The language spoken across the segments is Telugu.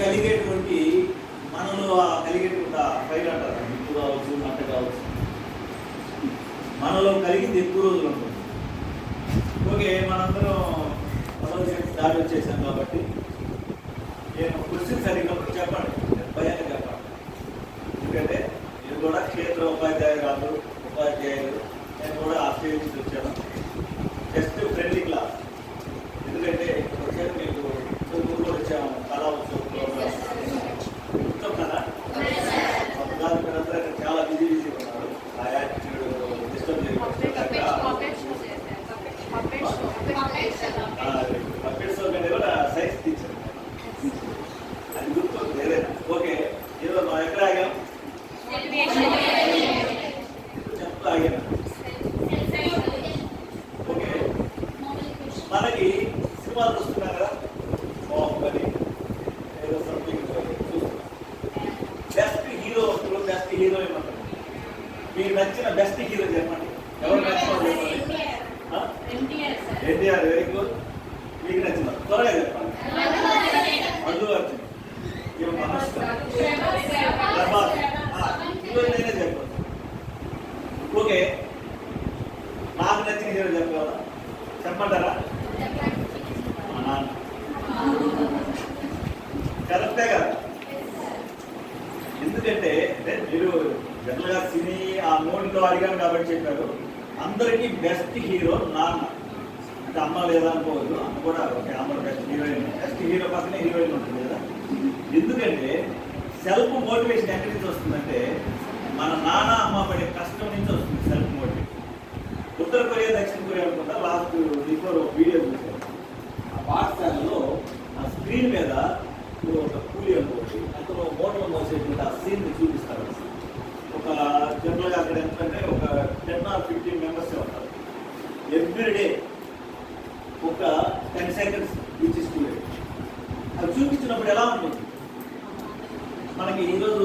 కలిగేటువంటి మనలో ఆ కలిగేటువంటి ఆ ఫైర్ అంటారు. నిప్పు కావచ్చు మంట కావచ్చు. మనలో కలిగింది ఎక్కువ రోజులు ఉంటుంది. ఓకే మనందరం పదవ సెట్ దాడి వచ్చేసాం కాబట్టి నేను క్వశ్చన్ సరిగ్గా చెప్పండి భయాన్ని చెప్పండి ఎందుకంటే నేను కూడా క్షేత్ర ఉపాధ్యాయురాలు ఉపాధ్యాయులు. నేను కూడా ఆశ్రయించి వచ్చాను జస్ట్ ఫ్రెండ్లీ క్లాస్ ఎందుకంటే వచ్చాను మీకు ఇంతకు కూడా వచ్చాము కళా ఉత్సవం ప్రోగ్రామ్ ఉత్సవం కదా దాని మీరందరూ ఇక్కడ చాలా బిజీ బిజీ ఉన్నారు ఆ యాటిట్యూడ్ డిస్టర్బ్ పప్పెట్స్ కంటే కూడా సైన్స్ టీచర్ అది గుర్తుంది ఏదైనా ఓకే ఏదో మనం ఎక్కడ ఆగాం చెప్తా ఆగాను ఓకే మనకి సినిమాలు చూస్తున్నాం కదా బాహుబలి ఏదో సంథింగ్ చూస్తున్నాం బెస్ట్ హీరో ఒకరు బెస్ట్ హీరోయిన్ ఒకరు మీకు నచ్చిన బెస్ట్ హీరో చెప్పండి. ఎవరు నచ్చిన ఎన్టీఆర్ వెరీ గుడ్ మీకు నచ్చిన త్వరగా చెప్పండి. అల్లు అర్జున్. ఇవి మనస్సు చెప్పండి. ఓకే. నాకు నచ్చిన హీరో చెప్పగలరా? చెప్పమంటారా? మా నాన్న. కరెక్టే కదా? ఎందుకంటే మీరు జనరల్గా సినీ ఆ మూడులో అడిగాను కాబట్టి చెప్పారు. అందరికీ బెస్ట్ హీరో నాన్న. అంటే అమ్మ లేదనుకోవద్దు అమ్మ కూడా ఓకే అమ్మ బెస్ట్ హీరోయిన్ బెస్ట్ హీరో పక్కనే హీరోయిన్ ఉంటుంది కదా. ఎందుకంటే సెల్ఫ్ మోటివేషన్ ఎక్కడి నుంచి వస్తుందంటే మన నాన్న అమ్మ పడే కష్టం నుంచి వస్తుంది సెల్ఫ్ మోటివేషన్ ఉత్తర కొరియా దక్షిణ కొరియా అనుకుంటా లాస్ట్ బిఫోర్ వీడియో చూసాను ఆ పాఠశాలలో ఆ స్క్రీన్ మీద ఒక కూలి అనుకోవచ్చు అతను మోటార్ మోసేటువంటి ఆ సీన్ చూపి జనరల్గా అక్కడ ఎంతంటే ఒక టెన్ ఆర్ ఫిఫ్టీన్ మెంబర్స్ ఉంటారు. ఎవ్రీడే ఒక టెన్ సెకండ్స్ ఈచ్ స్టూడెంట్ అది చూపించినప్పుడు ఎలా ఉంటుంది? మనకి ఈరోజు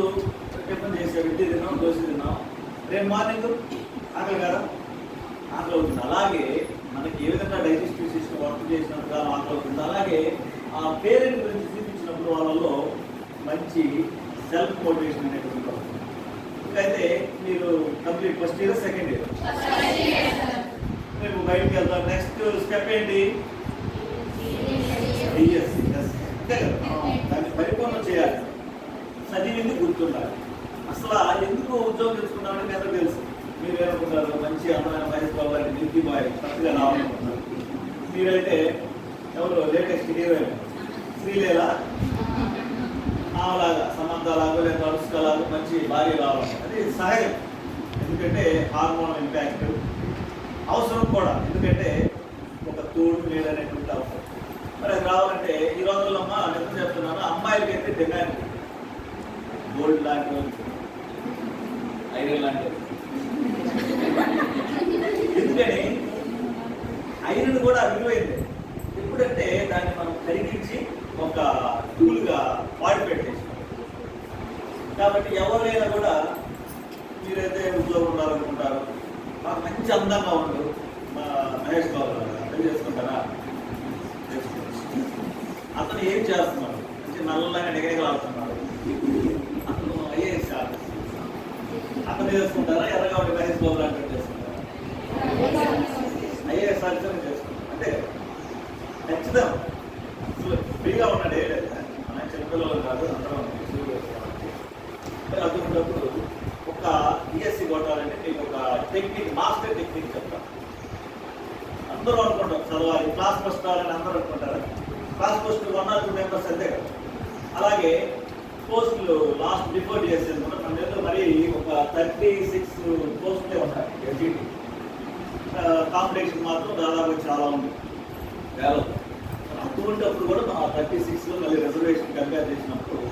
టిఫిన్ చేసే ఇడ్లీ తిన్నాం దోశ తిన్నాం. రేపు మార్నింగ్ ఆకలి కదా? ఆకలి అవుతుంది. అలాగే మనకి ఏ విధంగా డైజెస్టివ్ సిస్టమ్ వర్క్ చేసినట్టుగా ఆకలి అవుతుంది. అలాగే ఆ పేరెంట్ గురించి చూపించినప్పుడు వాళ్ళలో మంచి సెల్ఫ్ మోటివేషన్ అనేది వస్తుంది అయితే మీరు complete first year second year రేపు బయటకు వెళ్తాం. నెక్స్ట్ స్టెప్ ఏంటి? డిఎస్సి అంతే కదా? దాన్ని పరిపూర్ణం చేయాలి. చదివింది గుర్తుండాలి? అసలు ఎందుకు ఉద్యోగం తెచ్చుకున్నామని ఎంత తెలుసు. మీరు ఏమనుకుంటారు? మంచి అందమైన మహేష్ బాబు గారి డ్యూటీ బాయ్ కరెక్ట్గా రావాలనుకుంటున్నారు. మీరైతే ఎవరు? Latest heroine Sreeleela. ఆమెలాగా సమంతలాగా లేదా అనుష్కలాగా మంచి భార్య రావాలి సహజం. ఎందుకంటే హార్మోన్ ఇంపాక్ట్ అవసరం కూడా. ఎందుకంటే ఒక తోడు లేదనేటువంటి అవసరం. మరి అది రావాలంటే ఈ రోజుల్లో అమ్మ నిజం చెప్తున్నాను? అమ్మాయిలకి అయితే డిమాండ్. గోల్డ్ లాంటి ఐరన్ లాంటి ఎందుకని? ఐరన్ కూడా విలువైంది. ఎప్పుడంటే దాన్ని మనం కరిగించి ఒక టూల్గా వాడి పెట్టేసి కాబట్టి ఎవరైనా కూడా మీరైతే ఉద్యోగం ఉండాలనుకుంటారు మాకు మంచి అందంగా ఉండు మా మహేష్ బాబు అర్థం చేసుకుంటారా? అతను ఏం చేస్తున్నాడు? మంచి నల్లగా నిగనిగలాడుతున్నాడు. అతను ఐఏఎస్ అతను చేసుకుంటారా? ఎర్రగా ఉండే మహేష్ బాబు లాంటి చేసుకుంటారా? ఐఏఎస్ ఆఫీసర్ చేసుకుంటారు? అంటే ఖచ్చితంగా అసలు ఫ్రీగా ఉన్నాడు ఏ లేదు మన చిన్నపిల్లలు కాదు అందరం అటువంటిప్పుడు ఒక బిఎస్సి కొట్టాలంటే మీకు ఒక టెక్నిక్ మాస్టర్ టెక్నిక్ చెప్తాను అందరూ అనుకుంటారు. చదవాలి. క్లాస్ ఫస్ట్ రావాలని అందరూ అనుకుంటారు? Class first one or two members అంతే కదా. అలాగే పోస్టులు లాస్ట్ బిఫోర్ చేసేది మన దగ్గర మరి ఒక థర్టీ సిక్స్ పోస్టులే ఉంటాయి. ఎస్జిటి కాంపిటీషన్ మాత్రం దాదాపు చాలా ఉంది. వేల అటువంటిప్పుడు కూడా మా థర్టీ సిక్స్లో మళ్ళీ రిజర్వేషన్ కంపేర్ చేసినప్పుడు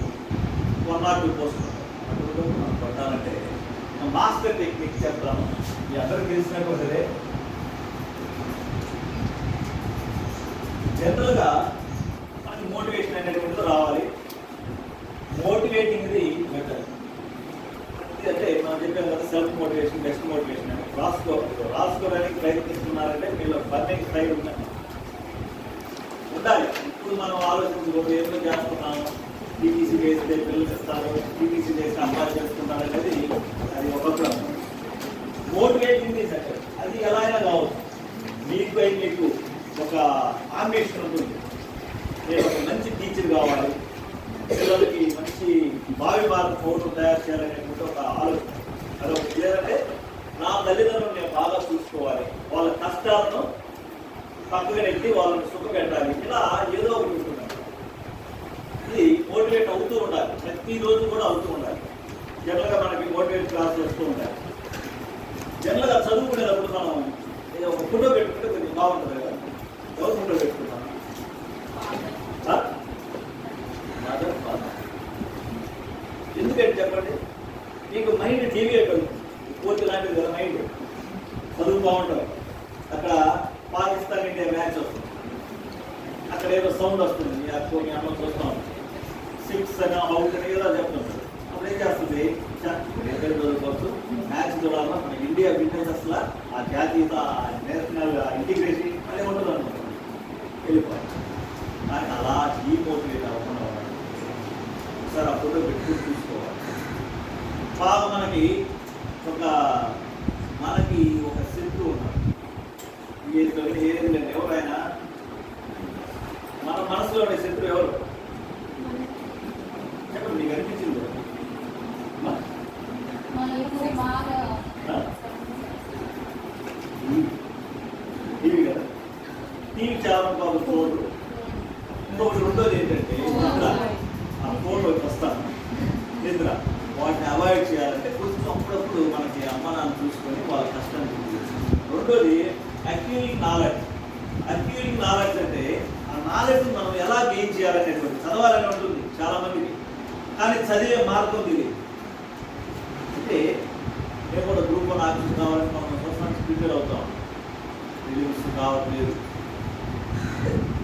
వన్ ఆర్ టూ పోస్టులు అప్పుడు మనం కొట్టాలంటే మాస్టర్ టెక్నిక్ చెప్తాను మీ అందరికి తెలిసినటువంటిదే జనరల్గా మనకి మోటివేషన్ అనేటువంటిది రావాలి. మోటివేటింగ్ది మెథడ్. అంటే మనం చెప్పాం కదా సెల్ఫ్ మోటివేషన్ బెస్ట్ మోటివేషన్ అని. రాసుకో రాసుకోవడానికి ప్రయత్నిస్తున్నారంటే మీలో బర్నింగ్ స్టైల్ ఉందండి ఉండాలి. ఇప్పుడు మనం ఆలోచించుకోవడం ఏదో చేస్తున్నాము. టీటీసీ చేస్తే పిల్లలు ఇస్తారు టీటీసీ చేస్తే అమ్మాయి చేస్తున్నారు అనేది అది ఒకప్పుడు మోటివేటింగ్ అది ఎలా అయినా కావచ్చు. మీకు అయి మీకు ఒక ఆంబిషన్ ఉంటుంది. నేను ఒక మంచి టీచర్ కావాలి. పిల్లలకి మంచి భావి భారత పౌరులు తయారు చేయాలనేటువంటి ఒక ఆలోచన. అదొకటి. లేదంటే నా తల్లిదండ్రులు నేను బాగా చూసుకోవాలి. వాళ్ళ కష్టాలను పక్కగా నెట్టి వాళ్ళని సుఖ పెట్టాలి. ఇలా ఏదో ఒకటి ఉంటుంది ఇది మోటివేట్ అవుతూ ఉండాలి. ప్రతిరోజు కూడా అవుతూ ఉండాలి. జనరల్గా మనకి మోటివేట్ క్లాస్ చేస్తూ ఉండాలి. జనరల్గా చదువుకునేటప్పుడు మనం ఏదో ఒక ఫోటో పెట్టుకుంటే కొంచెం బాగుంటుంది కదా. ఎవరు ఫోటో పెట్టుకుంటాం ఆ? Mother, ఎందుకంటే చెప్పండి? మీకు మైండ్ టీవీ కలుగుతుంది పూర్తి లాంటిది కదా మైండ్ చదువు బాగుంటుంది అక్కడ పాకిస్తాన్ ఇండియా మ్యాచ్ వస్తుంది. అక్కడ ఏదో సౌండ్ వస్తుంది. అప్పుడు మీ అమ్మ చూస్తాం. సిక్స్ అని అవుట్ అని ఏదో చెప్తుంది అప్పుడు ఏం చేస్తుంది? ఎక్కడ చదువుకోవచ్చు. మ్యాచ్ చూడాలన్నా మన ఇండియా బిజినెస్ అసలు ఆ జాతీయత నేషనల్ ఇంటిగ్రేషన్ అనే ఉండదు వెళ్ళిపోవాలి కానీ అలా డీమోటివేట్ అవ్వకుండా ఉండాలి. ఒకసారి ఆ ఫోటో పెట్టుకుని చూసుకోవాలి. బాగా మనకి ఒక మనకి ఒక శత్రువు ఉన్నాడు. ఏది ఏది లేదు ఎవరైనా మన మనసులో ఉండే శత్రువు ఎవరు చెప్పండి మీకు అనిపించింది కదా? అమ్మా? టీవీ కదా టీవీ చాలా బాగా చూడరు ఇంకొకటి రెండోది ఏంటంటే నిద్ర ఆ ఫోన్లోకి వస్తాను నిద్ర వాటిని అవాయిడ్ చేయాలంటే కొంచెం అప్పుడప్పుడు మనకి అమ్మ నాన్న చూసుకొని వాళ్ళ కష్టం రెండోది అక్యూరింగ్ నాలెడ్జ్ అక్యూరింగ్ నాలెడ్జ్ అంటే ఆ నాలెడ్జ్ మనం ఎలా గెయిన్ చేయాలనేటువంటి చదవాలని ఉంటుంది చాలా మందికి కానీ చదివే మార్గం ఇది. అంటే మేము కూడా గ్రూప్ వన్ ఆఫీస్ కావాలని మనం సంవత్సరానికి ప్రిపేర్ అవుతాం. రిలీవ్స్ కావట్లేదు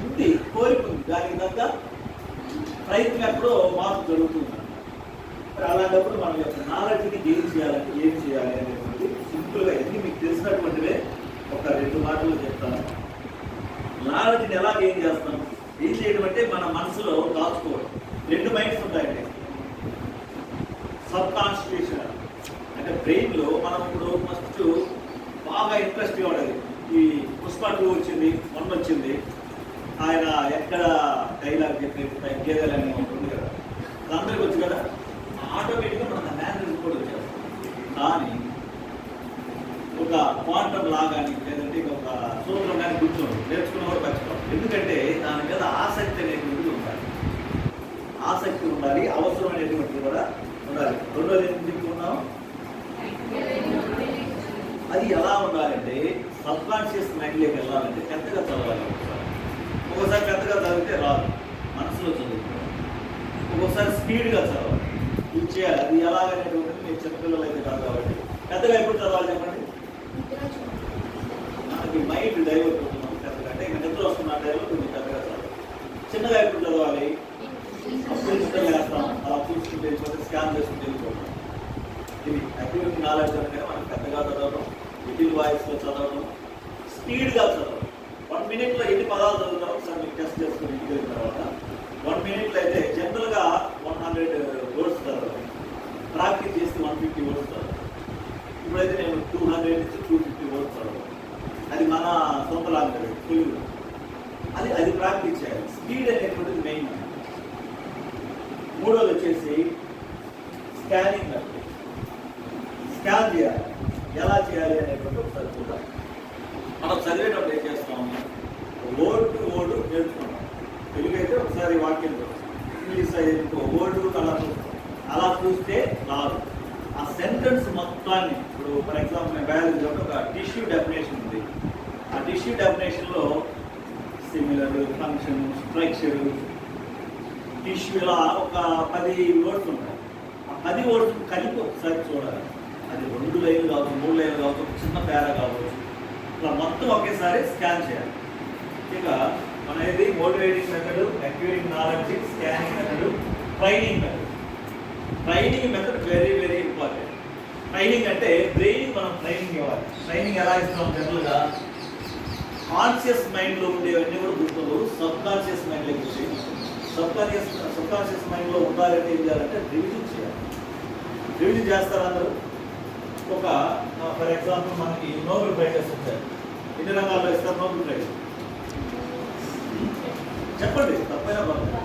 ఉంది కోరిక ఉంది. దానికి తగ్గ ప్రయత్నం ఎప్పుడో మార్పు జరుగుతుంది. మరి అలాంటప్పుడు మన యొక్క నాలెడ్జ్ని గెయిన్ చేయాలంటే ఏం చేయాలి అనేటువంటి సింపుల్గా ఎన్ని మీకు తెలిసినటువంటివే ఒక రెండు మాటలు చెప్తాను. నాలెడ్జ్ని ఎలా గెయిన్ చేస్తాం? ఏం చేయడం అంటే మన మనసులో దాచుకోవడం. రెండు మైండ్స్ ఉంటాయండి. సబ్ కాన్స్టిట్యూషన్ అంటే బ్రెయిన్లో మనం ఇప్పుడు ఫస్ట్ బాగా ఇంట్రెస్ట్గా ఉండేది ఈ పుష్ప టూ వచ్చింది వన్ వచ్చింది. ఆయన ఎక్కడ డైలాగ్ చెప్పేది తగ్గేదని ఉంటుంది కదా. అందరికి వచ్చు కదా. ఆటోమేటిక్గా మన మేనేజ్ కూడా వచ్చేస్తుంది. కానీ ఒక క్వాంటమ్ లా కానీ లేదంటే ఒక సూత్రం కానీ కూర్చోండి. నేర్చుకున్న కూడా ఎందుకంటే దాని మీద ఆసక్తి అనేటువంటిది ఉండాలి. ఆసక్తి ఉండాలి అవసరం అనేటువంటిది కూడా ఉండాలి. రెండోది ఏం చెప్పుకున్నాం అది ఎలా ఉండాలంటే సబ్ కాన్షియస్ మైండ్లోకి వెళ్ళాలంటే పెద్దగా చదవాలి ఒకసారి. పెద్దగా చదివితే రాదు. మనసులో చదువుకోవాలి. ఒక్కొక్కసారి స్పీడ్గా చదవాలి. ఇది చేయాలి. అది ఎలాగనేటువంటిది మీరు చిన్నపిల్లలు అయితే కాదు కాబట్టి. పెద్దగా ఎప్పుడు చదవాలి చెప్పండి? మనకి మైండ్ డైవర్ట్ అవుతున్నాం పెద్దగా అంటే ఇంకా నిద్ర వస్తున్న టైంలో కొంచెం పెద్దగా చదవాలి చిన్నగా ఎప్పుడు చదవాలి అప్పుడు నిద్ర వేస్తాం అలా చూసుకుంటే వెళ్ళిపోతే స్కాన్ చేసుకుంటే వెళ్ళిపోతాం ఇది అక్యూరిటీ నాలెడ్జ్ అనగానే మనం పెద్దగా చదవడం లిటిల్ వాయిస్లో చదవడం స్పీడ్గా చదవడం. వన్ మినిట్లో ఎన్ని పదాలు చదువుతాం ఒకసారి మీరు టెస్ట్ చేసుకుని ఇంటికి వెళ్ళిన తర్వాత వన్ మినిట్లో అయితే జనరల్గా వన్ హండ్రెడ్ వర్డ్స్ చదవాలి ప్రాక్టీస్ చేస్తే వన్ ఫిఫ్టీ వర్డ్స్ చదవాలి ఇప్పుడైతే నేను టూ హండ్రెడ్ నుంచి టూ ఫిఫ్టీ వర్డ్స్ చదవాలి అది మన సొంత లాంగ్వేజ్ తెలుగు. అది అది ప్రాక్టీస్ చేయాలి. స్పీడ్ అనేటువంటిది మెయిన్ మూడోది వచ్చేసి స్కానింగ్ అంటే స్కాన్ చేయాలి. ఎలా చేయాలి అనేటువంటి ఒకసారి చూడాలి మనం చదివేటప్పుడు ఏం చేస్తాం? ఓటు టు వర్డ్ నేర్చుకుంటాం తెలుగు అయితే ఒకసారి వాక్యం ఇంగ్లీష్ అయితే వర్డ్ అలా చూస్తాం అలా చూస్తే రాదు. ఆ సెంటెన్స్ మొత్తాన్ని ఇప్పుడు ఫర్ ఎగ్జాంపుల్ నేను బయాలజీ ఒక టిష్యూ డెఫినేషన్ ఉంది. ఆ టిష్యూ డెఫినేషన్లో సిమిలర్ ఫంక్షన్ స్ట్రక్చర్ టిష్యూ ఇలా ఒక పది వర్డ్స్ ఉంటాయి. ఆ పది వర్డ్స్ కలిపి ఒకసారి చూడాలి. అది రెండు లైన్లు కావచ్చు మూడు లైన్లు కావచ్చు ఒక చిన్న పేర కావచ్చు. ఇట్లా మొత్తం ఒకేసారి స్కాన్ చేయాలి. ఇక మన ఇది motivating method acquiring knowledge scanning method training method training method very very important training అంటే బ్రెయిన్ మనం ట్రైనింగ్ ఇవ్వాలి. ట్రైనింగ్ ఎలా ఇస్తున్నాం జనరల్గా కాన్షియస్ మైండ్లో ఉండేవన్నీ కూడా గుర్తులు సబ్ కాన్షియస్ మైండ్లో గుర్తు సబ్ కాన్షియస్ సబ్ కాన్షియస్ మైండ్లో ఉండాలంటే ఏం చేయాలంటే రివిజన్ చేయాలి. రివిజన్ చేస్తారు అందరూ. ఒక ఫర్ ఎగ్జాంపుల్ మనకి నోబెల్ ప్రైజెస్ వచ్చాయి ఎన్ని రంగాల్లో ఇస్తారు నోబెల్ ప్రైజ్ చెప్పండి తప్పైనా పర్లేదు.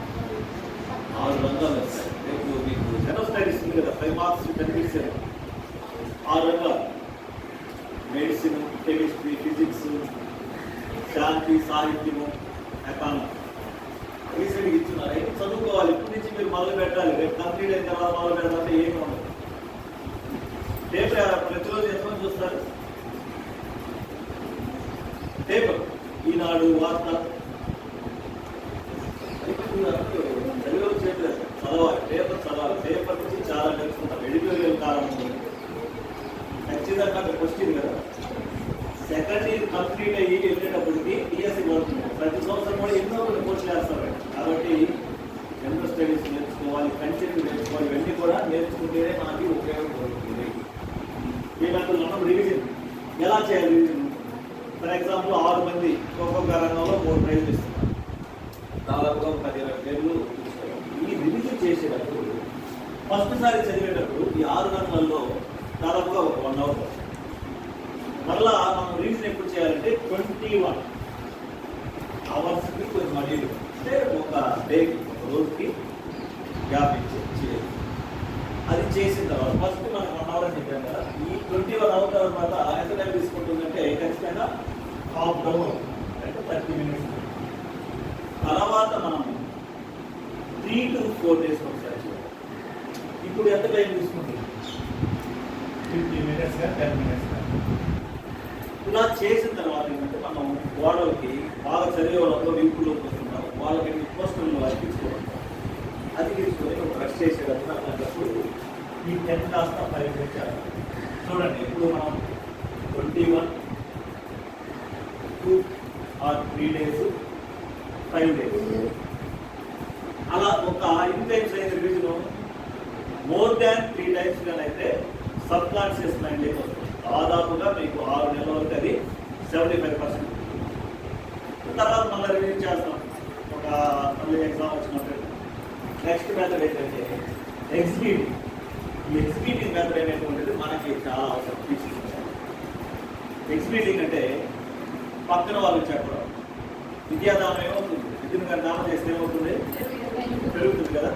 ఆరు రంగాలు వస్తాయి. రేపు మీకు జనరల్ స్టడీస్ ఉంది కదా ఫైవ్ మార్క్స్ కనిపిస్తారు ఆరు రంగాలు. మెడిసిన్ కెమిస్ట్రీ ఫిజిక్స్ శాంతి సాహిత్యము ఎకానమీ రీసెంట్గా ఇస్తున్నారు ఏం చదువుకోవాలి? ఇప్పటి నుంచి మీరు మొదలు పెట్టాలి రేపు కంప్లీట్ అయిన తర్వాత మొదలు పెడతారంటే ఏం ఉండదు పేపర్ ప్రతిరోజు ఎంతమంది చూస్తారు పేపర్ ఈనాడు వార్త చదివే చెప్పలేదు చదవాలి పేపర్ చదవాలి పేపర్ నుంచి చాలా నేర్చుకుంటాం ఎడిటోరియల్ కాలం ఖచ్చితంగా క్వశ్చన్ కదా సెకండ్ ఇయర్ కంప్లీట్ అయ్యి వెళ్ళేటప్పటికి బిఎస్సీ కోరుతున్నాం ప్రతి సంవత్సరం కూడా ఎన్నో కొన్ని కోర్సులు వేస్తారు కాబట్టి జనరల్ స్టడీస్ నేర్చుకోవాలి కంటెంట్ నేర్చుకోవాలి ఇవన్నీ కూడా నేర్చుకుంటేనే మనకి ఉపయోగం ఉపయోగపడుతుంది వీళ్ళందరూ మనం రివిజన్ ఎలా చేయాలి రివిజన్ ఫర్ ఎగ్జాంపుల్ ఆరు మంది ఒక్కొక్క రంగంలో మూడు ప్రైజ్లు ఇస్తున్నారు దాదాపుగా ఒక పది ఇరవై పేర్లు ఇస్తారు. ఈ రివిజన్ చేసేటప్పుడు ఫస్ట్ సారి చదివేటప్పుడు ఈ ఆరు గంటలలో దాదాపుగా ఒక వన్ అవర్ మరలా మనం రీజన్ ఎప్పుడు చేయాలంటే ట్వంటీ వన్ అవర్స్కి కొంచెం మళ్ళీ అంటే ఒక డేకి ఒక రోజుకి గ్యాప్ ఇచ్చి చేయాలి. అది చేసిన తర్వాత ఫస్ట్ మనం వన్ అవర్ అని చెప్పాం కదా ఈ ట్వంటీ వన్ అవర్ తర్వాత ఎంత టైం తీసుకుంటుందంటే ఖచ్చితంగా హాఫ్ డౌన్ అంటే థర్టీ మినిట్స్ తర్వాత మనం త్రీ టు ఫోర్ డేస్ ఇప్పుడు ఎంత టైం తీసుకుంటుంది? ఫిఫ్టీ మినిట్స్గా టెన్ మినిట్స్గా. ఇలా చేసిన తర్వాత ఏంటంటే మనం గోడలకి బాగా చదివే వాళ్ళతో వీపులోకి వస్తున్నాం వాళ్ళకి పోస్టులను అతికించుకోవాలి అతికించుకొని ఒక బ్రష్ చేసేటప్పుడు ఈ టెన్ కాస్త ఫైవ్ పెంచాలి చూడండి ఇప్పుడు మనం twenty one two or three days five days అలా ఒక ఇన్ టైమ్స్ అయిన revision more than three times అయితే సబ్ కాన్షియస్ మైండ్ వస్తుంది? దాదాపుగా మీకు ఆరు నెలల వరకు అది సెవెంటీ ఫైవ్ పర్సెంట్ తర్వాత మళ్ళీ రివ్యూ చేస్తాం. ఒక మళ్ళీ ఎగ్జామ్ వచ్చినప్పుడు. నెక్స్ట్ మెథడ్ ఏంటంటే ఎగ్జిక్యూటివ్ ఈ ఎగ్జిక్యూటివ్ మెథడ్ అనేటువంటిది మనకి చాలా అవసరం. టీచింగ్ ఎగ్జిక్యూటింగ్ అంటే పక్కన వాళ్ళు చెప్పడం. విద్యాదానం ఏమవుతుంది? విద్యను గారి దానం చేస్తే ఏమవుతుంది? పెరుగుతుంది కదా?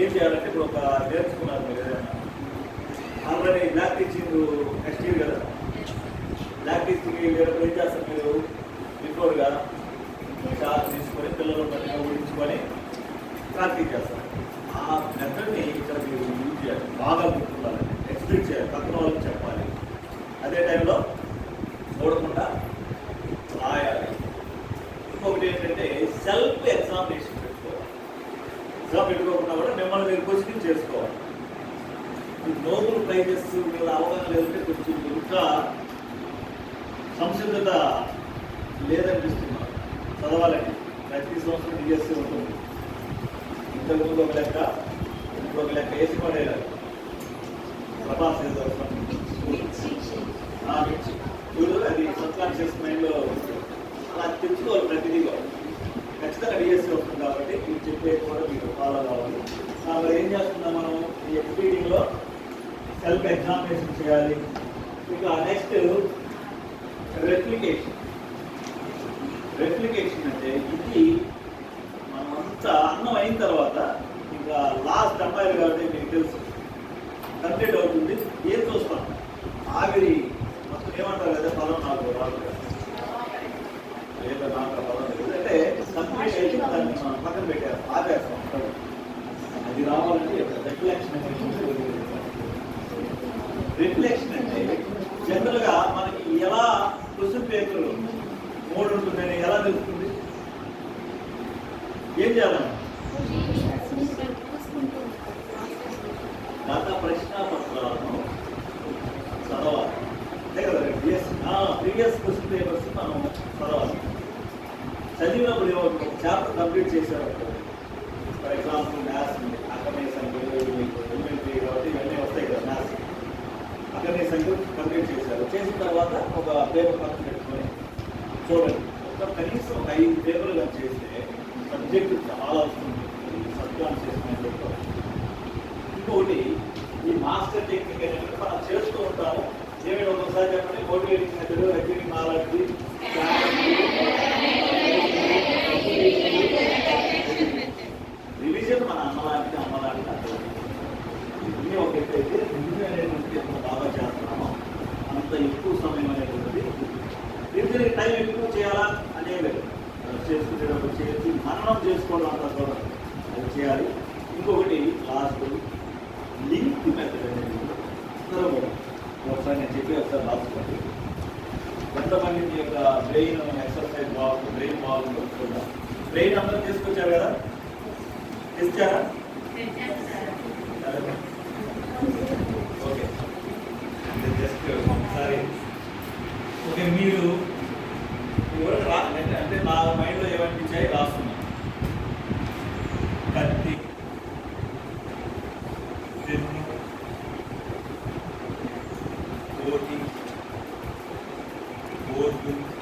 ఏం చేయాలంటే ఇప్పుడు ఒక నేర్చుకున్నారు మీరు ఏదైనా? Already block teaching next year కదా. బ్లాక్ టీచింగ్ వేరే ఏం చేస్తారు మీరు? బిఫోర్గా చాలా తీసుకొని పిల్లలు పట్టిన ఊహించుకొని ప్రాక్టీస్ చేస్తారు. ఆ మెథడ్ని ఇక్కడ మీరు యూజ్ చేయాలి. బాగా గుర్తుండాలి. ఎక్స్ప్లెయిన్ చేయాలి. పక్కన వాళ్ళకి చెప్పాలి. అదే టైంలో చూడకుండా రాయాలి. ఇంకొకటి ఏంటంటే సెల్ఫ్ ఎగ్జామినేషన్ పెట్టుకోవాలి ఎగ్జామ్ పెట్టుకోకుండా కూడా మిమ్మల్ని మీరు క్వశ్చన్ చేసుకోవాలి ఈ నోబెల్ వీళ్ళ అవగాహన లేదంటే కొంచెం ఇంకా సంసిద్ధత లేదనిపిస్తున్నారు చదవాలండి. ప్రతి సంవత్సరం డిఎస్సీ ఉంటుంది. ఇంతకుముందు ఒక లెక్క ఇప్పుడు ఒక లెక్క. వేసి పడేయాలి ప్రభాస్ అది సబ్కాన్షియస్ మైండ్లో అలా తెచ్చుకోవాలి ప్రతిదీ కూడా. ఖచ్చితంగా డిఎస్సీ వస్తుంది కాబట్టి మీరు చెప్పే కూడా మీరు ఫాలో కావాలి ఆ, ఏం చేస్తున్నాం మనం? ఈ ఎక్స్పీడింగ్లో సెల్ఫ్ ఎగ్జామినేషన్ చేయాలి. ఇక నెక్స్ట్ రెప్లికేషన్ రెప్లికేషన్ అంటే ఇది మనమంతా అన్నం అయిన తర్వాత ఇంకా లాస్ట్ అమ్మాయిలు కాబట్టి మీకు తెలుసు. కంప్లీట్ అవుతుంది ఏం చూస్తాం ఆవిరి మొత్తం ఏమంటారు కదా పదం నాకు రాదు కదా. లేదా నాకు ఆ పదం తెలియదు అంటే కంప్లీట్ అయితే దాన్ని మనం పక్కన పెట్టారు ఆపేస్తాం అది రావాలంటే రిఫ్లెక్షన్ రిఫ్లెక్షన్ అంటే జనరల్గా మనకి ఎలా క్వశ్చన్ పేపర్ మోడ్ ఉంటుందని ఎలా తెలుస్తుంది ఏం చేయాలి గత ప్రశ్న పత్రాలను చదవాలి. అంతే కదా ప్రీవియస్ ప్రీవియస్ క్వశ్చన్ పేపర్స్ మనం చదవాలి. చదివినప్పుడు ఏమవుతుంది చాప్టర్ కంప్లీట్ చేసేటప్పుడు ఫర్ ఎగ్జాంపుల్ మ్యాథ్స్ ఉంది. అక్కడనే సంఖ్యలు ఎలిమెంటరీ కాబట్టి ఇవన్నీ వస్తాయి కదా మ్యాథ్స్. అక్కడనే సంఖ్యలు కంప్లీట్ చేశారు. చేసిన తర్వాత ఒక పేపర్ పక్కన పెట్టుకొని చూడండి. ఒక కనీసం ఒక ఐదు పేపర్లు కానీ చేస్తే సబ్జెక్ట్ చాలా వస్తుంది. సబ్కాన్షియస్ మైండ్ ఇంకొకటి ఈ మాస్టర్ టెక్నిక్ అనేది మనం చేస్తూ ఉంటాము. ఏమైనా ఒకసారి చెప్పండి మోటివేటింగ్ మెథడ్ అగ్ని నాలెడ్జ్ లింక్ మెథడ్ అనేది ఒకసారి నేను చెప్పి ఒకసారి రాసుకోండి ఎంతమంది మీ యొక్క బ్రెయిన్ ఎక్సర్సైజ్ బాగుంది బ్రెయిన్ బాగుంది చూద్దాం బ్రెయిన్ అందరూ తీసుకొచ్చారు కదా తెచ్చారా ఓకే జస్ట్ ఒకసారి ఓకే మీరు అంటే నా mind board two four two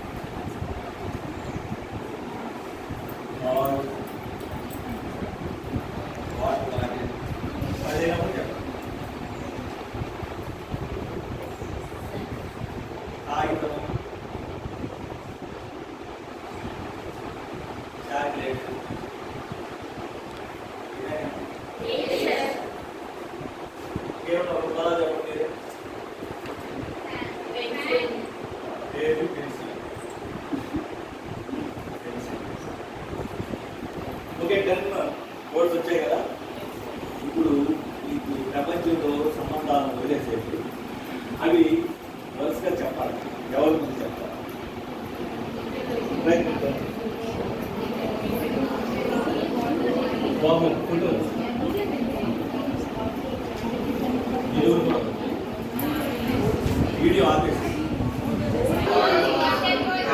పేరు తెలిసి